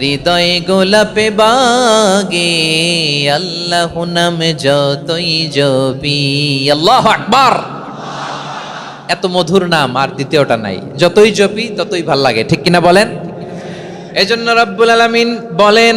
হৃদয় গোলাপে বাগে, আল্লাহ নাম যতই জবি আল্লাহ আকবার। এত মধুর নাম আর দ্বিতীয়টা নাই। যতই জপি, ততই ভালো লাগে। ঠিক কিনা বলেন? এজন্য রব্বুল আলমিন বলেন